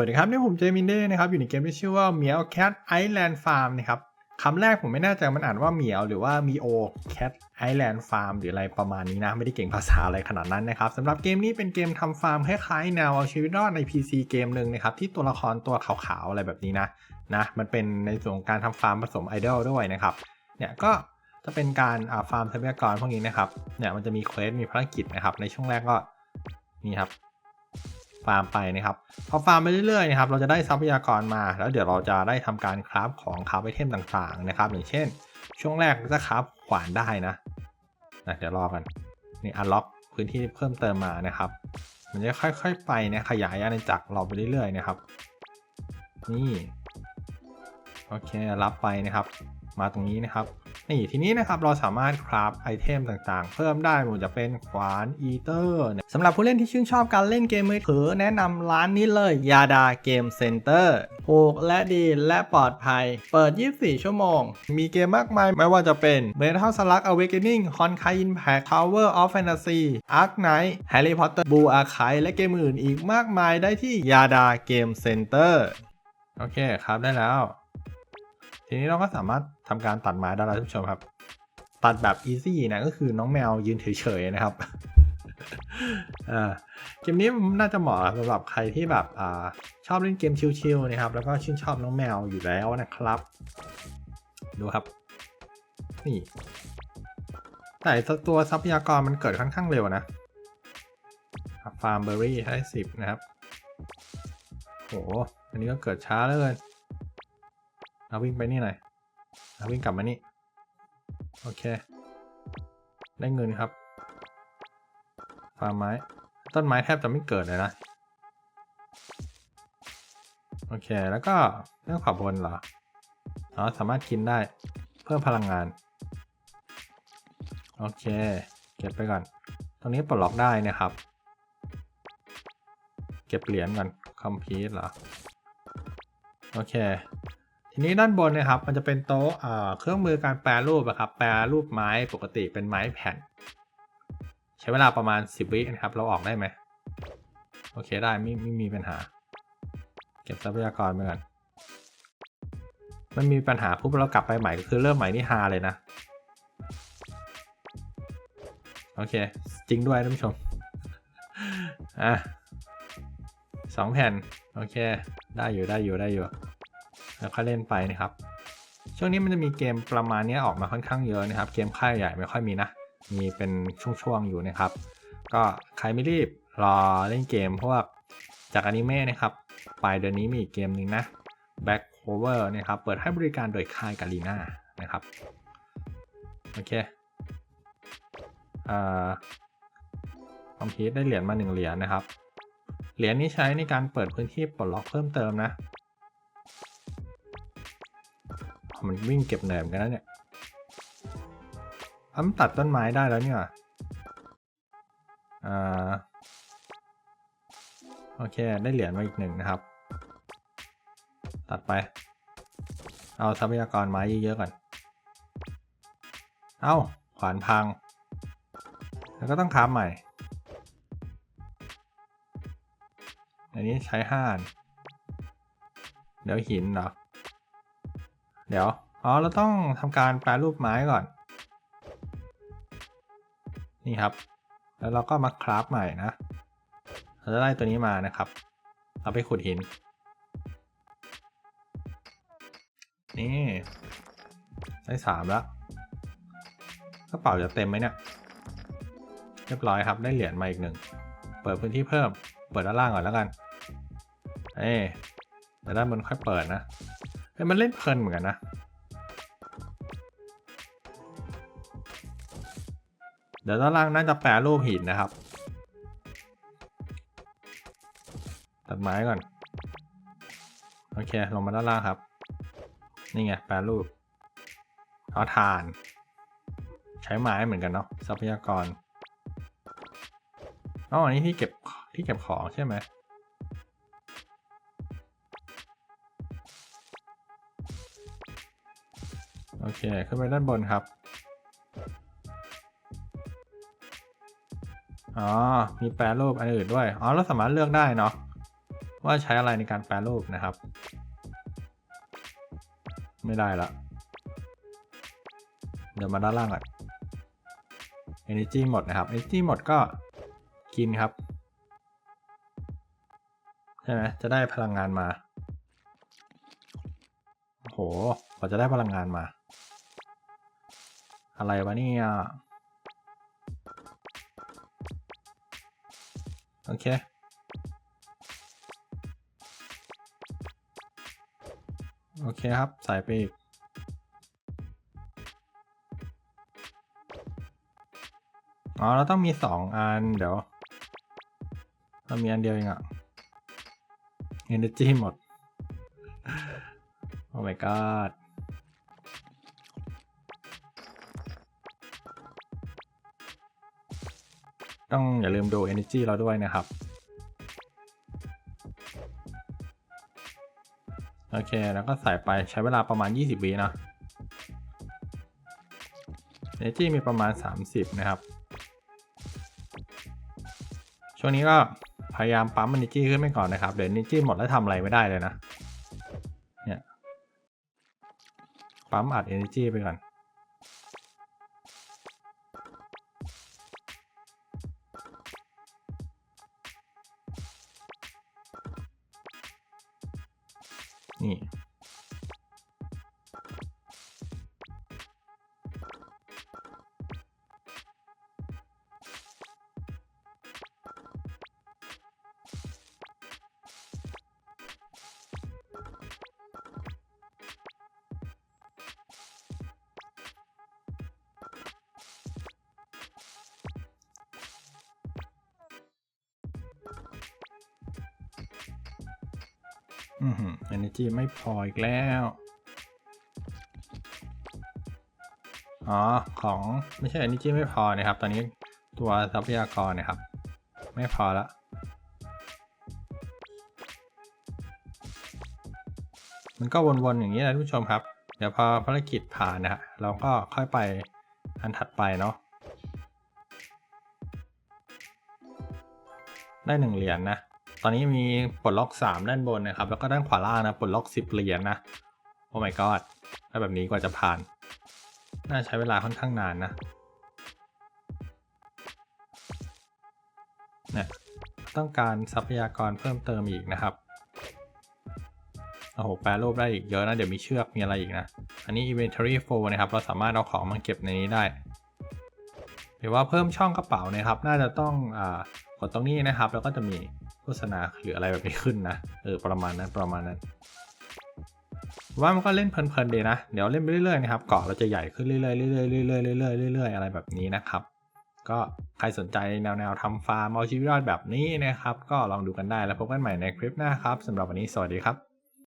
วัสดีครับนี่ผมเจมินเด้นะครับอยู่ในเกมที่ชื่อว่า Meow Cat Island Farm นะครับคำแรกผมไม่แน่ใจมันอ่านว่าเหมียวหรือว่ามีโอ Cat Island Farm หรืออะไรประมาณนี้นะ ไม่ได้เก่งภาษาอะไรขนาดนั้นนะครับสำหรับเกมนี้เป็นเกมทำฟาร์มคล้ายๆแนวเอาชีวิตรอดใน PC เกมหนึ่งนะครับ ที่ตัวละครตัวขาวๆ อะไรแบบนี้นะนะมันเป็นในส่วนของการทำฟาร์มผสมไอดอลด้วยนะครับเนี่ยก็จะเป็นการาฟาร์มทรัพยากรพวกนี้นะครับเนี่ยมันจะมีเควสมีภารกิจนะครับในช่วงแรกก็นี่ครับ ฟาร์มไปนะครับ พอฟาร์มไปเรื่อยๆนะครับเราจะได้ทรัพยากรมา แล้วเดี๋ยวเราจะได้ทำการคราฟของคราฟไอเทมต่างๆนะครับอย่างเช่น ช่วงแรกจะคราฟขวานได้นะนะเดี๋ยวรอกันนี่อันล็อกพื้นที่เพิ่มเติมมานะครับ มันจะค่อยๆไปนะขยายอาณาจักรเราไปเรื่อยๆนะครับ นี่โอเครับไปนะครับ มาตรงนี้นะครับ นี่ทีนี้นะครับเราสามารถคราฟไอเทมต่างๆ เพิ่มได้ไมันจะเป็นขวานอีเตอร์สำหรับผู้เล่นที่ชื่นชอบการเล่นเกมมือถือแนะนำร้านนี้เลยยาดาเกมเซ็นเตอร์ถูกและดีและปลอดภัย เปิด 24 ชั่วโมง มีเกมมากมายไม่ว่าจะเป็น Metal Slug Awakening Honkai Impact Tower of Fantasy Ark Knight Harry Potter Blue Archive และเกมอื่นอีกมากมายได้ที่ยาดาเกมเซ็นเตอร์โอเคครับได้แล้ว ทีนี้เราก็สามารถทำการตัดไม้ได้แล้วท่านผู้ชมครับ ตัดแบบ easy นะก็คือน้องแมวยืนเฉยๆนะครับอ่าเกมนี้น่าจะเหมาะสำหรับใครที่แบบอ่าชอบเล่นเกมชิลๆนะครับ แล้วก็ชื่นชอบน้องแมวอยู่แล้วนะครับ ดูครับ นี่ แต่ตัวทรัพยากรมันเกิดค่อนข้างเร็วนะฟาร์มเบอร์รี่ให้สิบนะครับโหอันนี้ก็เกิดช้าเหลยเเอาวิ่งไปนี่หน่อยเอาวิ่งกลับมานี่ โอเค ได้เงินครับฟาร์มไม้ ต้นไม้แทบจะไม่เกิดเลยนะ โอเค แล้วก็เรื่องขวาบนเหรอ อ๋อ สามารถกินได้ เพิ่มพลังงาน โอเค เก็บไปก่อน ตรงนี้ปลดล็อกได้นะครับ เก็บเหรียญก่อนคอมพิวต์เหรอ โอเค ทีนี้ด้านบนนะครับมันจะเป็นโต๊ะเครื่องมือการแปรรูปอะครับแปรรูปไม้ปกติเป็นไม้แผ่น ใช้เวลาประมาณ 10 วินะครับ เราออกได้ไหมโอเคได้ไม่ไม่มีปัญหา เก็บทรัพยากรไปก่อนมันมีปัญหาปุ๊บเรากลับไปใหม่ก็คือเริ่มใหม่นี่ฮาเลยนะ โอเค จริงด้วยท่านผู้ชมอะสองแผ่น โอเค ได้อยู่ได้อยู่ได้อยู่ แล้วก็เล่นไปนะครับ ช่วงนี้มันจะมีเกมประมาณนี้ออกมาค่อนข้างเยอะนะครับ เกมค่ายใหญ่ไม่ค่อยมีนะ มีเป็นช่วงๆอยู่นะครับ ก็ใครไม่รีบรอเล่นเกมพวกจากอนิเมะนะครับ ปลายเดือนนี้มีอีกเกมหนึ่งนะ Back Cover นะครับ เปิดให้บริการโดยค่ายกาลีน่านะครับ โอเคอ่าคอมพิวได้เหรียญมาหนึ่งเหรียญนะครับ เหรียญนี้ใช้ในการเปิดพื้นที่ปลดล็อกเพิ่มเติมนะ มันวิ่งเก็บเหนื่อยเหมือนกันนะเนี่ยอ้ำตัดต้นไม้ได้แล้วเนี่ยอ่าโอเค ได้เหรียญมาอีกหนึ่งนะครับ ตัดไป เอาทรัพยากรไม้เยอะๆก่อน เอาขวานพัง แล้วก็ต้องค้าใหม่ อันนี้ใช้ห้าน เดี๋ยวหินเหรอ เดี๋ยว อ๋อ เราต้องทำการแปรรูปไม้ก่อน นี่ครับ แล้วเราก็มาคราฟใหม่นะ เราจะได้ตัวนี้มานะครับ เอาไปขุดหิน นี่ ได้สามแล้วกระเป๋าจะเต็มไหมเนี่ย เรียบร้อยครับ ได้เหรียญมาอีกหนึ่ง เปิดพื้นที่เพิ่ม เปิดด้านล่างก่อนแล้วกัน เอ้แต่ด้านบนค่อยเปิดนะ เฮ้ยมันเล่นเพลินเหมือนกันนะ เดี๋ยวด้านล่างน่าจะแปรรูปหินนะครับ ตัดไม้ก่อน โอเค ลงมาด้านล่างครับ นี่ไง แปรรูปเอาถ่าน ใช้ไม้เหมือนกันเนาะ ทรัพยากรอ๋ออันนี้ที่เก็บที่เก็บของใช่ไหม เค ขึ้นไปด้านบนครับ อ๋อ มีแปรรูปอันอื่นด้วย อ๋อ เราสามารถเลือกได้เนาะ ว่าใช้อะไรในการแปรรูปนะครับ ไม่ได้ละ เดี๋ยวมาด้านล่างก่อน energy หมดนะครับ energy หมดก็กินครับ ใช่ไหมจะได้พลังงานมาโอ้โหกว่าจะได้พลังงานมา อะไรวะเนี่ยโอเค โอเคครับใส่ไปอีก อ๋อ เราต้องมีสองอัน เดี๋ยว เรามีอันเดียวเองอะ energy หมด โอ้ my god ต้องอย่าลืมดู energy เราด้วยนะครับ โอเค แล้วก็ใส่ไปใช้เวลาประมาณ 20 วินะ energy มีประมาณ 30 นะครับ ช่วงนี้ก็พยายามปั๊ม energy ขึ้นไปก่อนนะครับ เดี๋ยว energy หมดแล้วทำอะไรไม่ได้เลยนะ เนี่ย ปั๊มอัด energy ไปก่อน นี่ อือหือ energy ไม่พออีกแล้ว อ๋อ ของไม่ใช่ energy ไม่พอนะครับ ตอนนี้ตัวทรัพยากรนะครับ ไม่พอละมันก็วนๆอย่างนี้นะท่านผู้ชมครับ เดี๋ยวพอภารกิจผ่านนะฮะเราก็ค่อยไปอันถัดไปเนาะได้หนึ่งเหรียญนะ ตอนนี้มีปลดล็อก 3 ด้านบนนะครับ แล้วก็ด้านขวาล่างนะปลดล็อก 10เหรียญนะโอ้ my god ถ้าแบบนี้กว่าจะผ่าน น่าใช้เวลาค่อนข้างนานนะเนี่ยต้องการทรัพยากรเพิ่มเติมอีกนะครับโอ้โหแปรรูปได้อีกเยอะนะ เดี๋ยวมีเชือกมีอะไรอีกนะ อันนี้ inventory full นะครับ เราสามารถเอาของมาเก็บในนี้ได้ หรือว่าเพิ่มช่องกระเป๋านะครับ น่าจะต้องอ่ากดตรงนี้นะครับ แล้วก็จะมี ฆษณาหรืออะไรแบบนี้ขึ้นนะ เออประมาณนั้นประมาณนั้น ว่ามันก็เล่นเพลินๆดีนะ เดี๋ยวเล่นไปเรื่อยๆนะครับเกาะเราจะใหญ่ขึ้นเรื่อยๆเรื่อยๆเรื่อยๆเรื่อยๆเรื่อยๆอะไรแบบนี้นะครับ ก็ใครสนใจแนวๆทำฟาร์มเอาชีวิตรอดแบบนี้นะครับ ก็ลองดูกันได้แล้วพบกันใหม่ในคลิปหน้าครับสำหรับวันนี้สวัสดีครับ